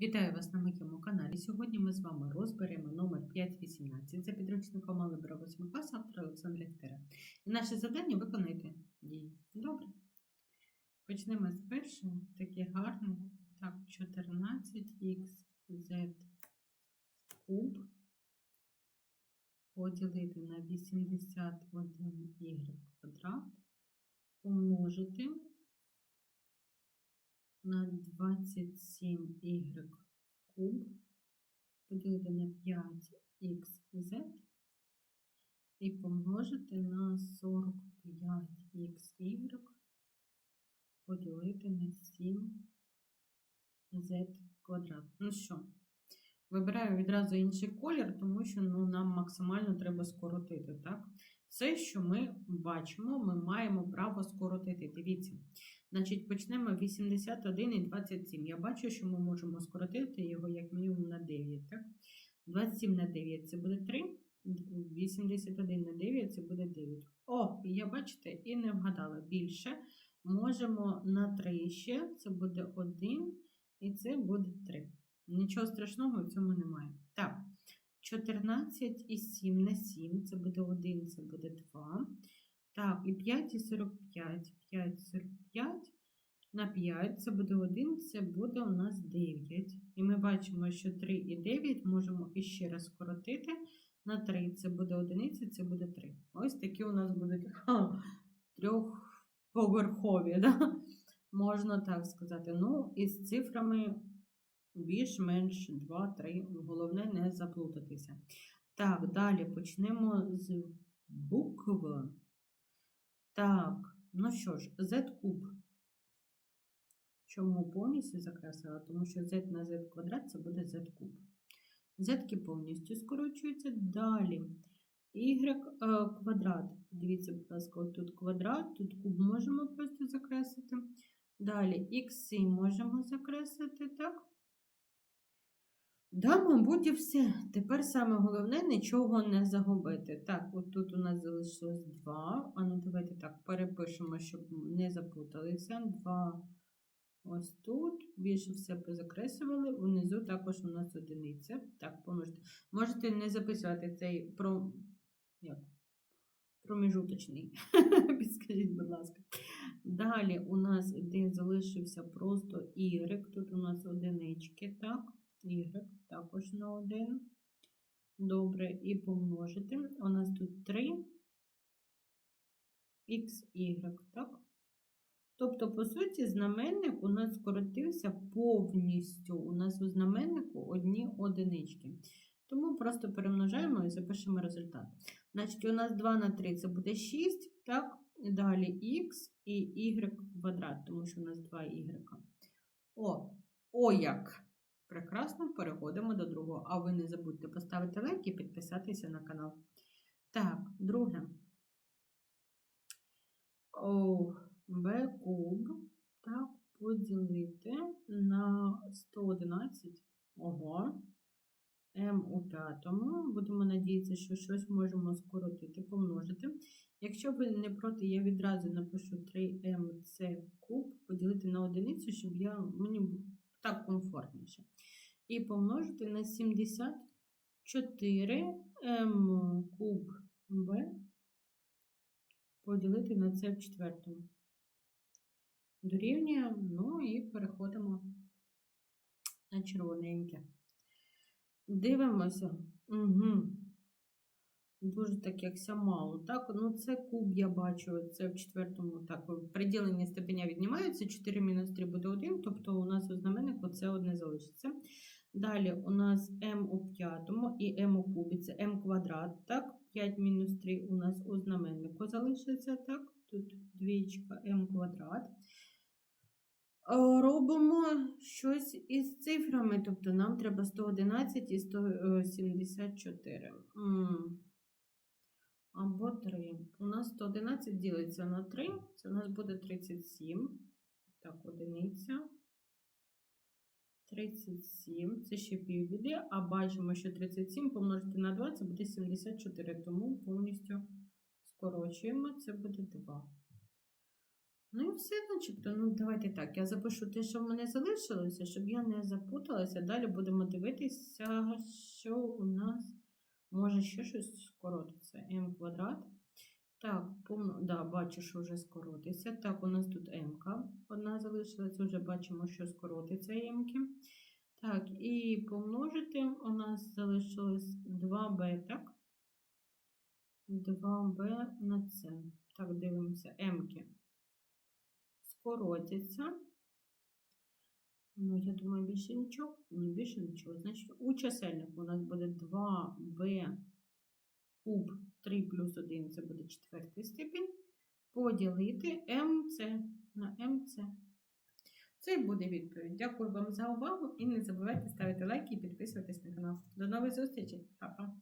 Вітаю вас на моєму каналі. Сьогодні ми з вами розберемо номер 518 за підручником Алgebra 8 класу автора Олександра Гтера. І наше завдання виконати дії. Добре. Почнемо з першого. Таке гарне. Так, 14х куб поділити на 81y квадрат помножити на 27y куб поділити на 5xz і помножити на 45xy поділити на 7z квадрат. Ну що, вибираю відразу інший колір, тому що ну, нам максимально треба скоротити. так? Все, що ми бачимо, ми маємо право скоротити. Дивіться. Значить, почнемо 81 і 27. Я бачу, що ми можемо скоротити його як мінімум на 9. Так? 27 на 9 це буде 3. 81 на 9 це буде 9. О, і я бачите, і не вгадала більше. Можемо на 3 ще, це буде 1, і це буде 3. Нічого страшного в цьому немає. Так, 14 і 7 на 7, це буде 1, це буде 2. Так, і 5 і 45. 5, 45 на 5, це буде 1, це буде у нас 9. І ми бачимо, що 3 і 9 можемо іще раз скоротити. На 3 це буде 1, це буде 3. Ось такі у нас будуть ха, трьохповерхові, да? можна так сказати. Ну, із цифрами більш-менш 2, 3. Головне не заплутатися. Так, далі почнемо з букв. Так, ну що ж, z куб. Чому повністю закреслила? Тому що z на z квадрат це буде z куб. Z повністю скорочуються. Далі y е, квадрат. Дивіться, будь ласка, тут квадрат, тут куб можемо просто закреслити. Далі х можемо закреслити, так? Да, мабуть, і все. Тепер саме головне нічого не загубити. Так, от тут у нас залишилось 2. А ну давайте так перепишемо, щоб не запуталися. 2 ось тут. Більше все позакреслювали. Унизу також у нас одиниця. Так, поможете. Можете не записувати цей про... Як? проміжуточний. Підскажіть, будь ласка. Далі у нас де залишився просто Y. Тут у нас одинички, так? Y також на 1. Добре, і помножити. У нас тут 3 xy, так? Тобто, по суті, знаменник у нас скоротився повністю. У нас у знаменнику одні одинички. Тому просто перемножаємо і запишемо результат. Значить, у нас 2 на 3 це буде 6, так? Далі х і y квадрат, тому що у нас 2 y. О, о як! Прекрасно, переходимо до другого. А ви не забудьте поставити лайк і підписатися на канал. Так, друге. О, b куб. Так, поділити на 111. Ого. М у п'ятому. Будемо надіятися, що щось можемо скоротити, помножити. Якщо ви не проти, я відразу напишу 3mc куб, поділити на одиницю, щоб я, мені так комфортніше. І помножити на 74 М куб В поділити на це в четвертому. Дорівнює, ну і переходимо на червоненьке. Дивимося. Угу. Дуже так, якся мало. Так, ну це куб, я бачу, це в четвертому. Так, приділення степеня віднімаються. 4 мінус 3 буде 1, тобто у нас у знаменнику це одне залишиться. Далі у нас m у п'ятому і m у кубі це m квадрат. так, 5 мінус 3 у нас у знаменнику залишиться. так, Тут двічка m квадрат. Робимо щось із цифрами, тобто нам треба 111 і 174. Або 3. У нас 111 ділиться на 3, це у нас буде 37. Так, одиниця. 37, це ще півбіди, а бачимо, що 37 помножити на 2 це буде 74, тому повністю скорочуємо, це буде 2. Ну і все, начебто. Ну, давайте так. Я запишу те, що в мене залишилося, щоб я не запуталася. Далі будемо дивитися, що у нас може ще щось скоротиться. m квадрат. Так, повно, да, бачу, що вже скоротиться. Так, у нас тут m одна залишилась, вже бачимо, що скоротиться m. Так, і помножити у нас залишилось 2b, так? 2b на c. Так, дивимося, m скоротяться. Ну, я думаю, більше нічого. Ні, більше нічого. Значить, у чисельнику у нас буде 2b куб 3 плюс 1, це буде четвертий степінь. Поділити МЦ на МЦ. Це буде відповідь. Дякую вам за увагу і не забувайте ставити лайки і підписуватись на канал. До нових зустрічей. Па-па!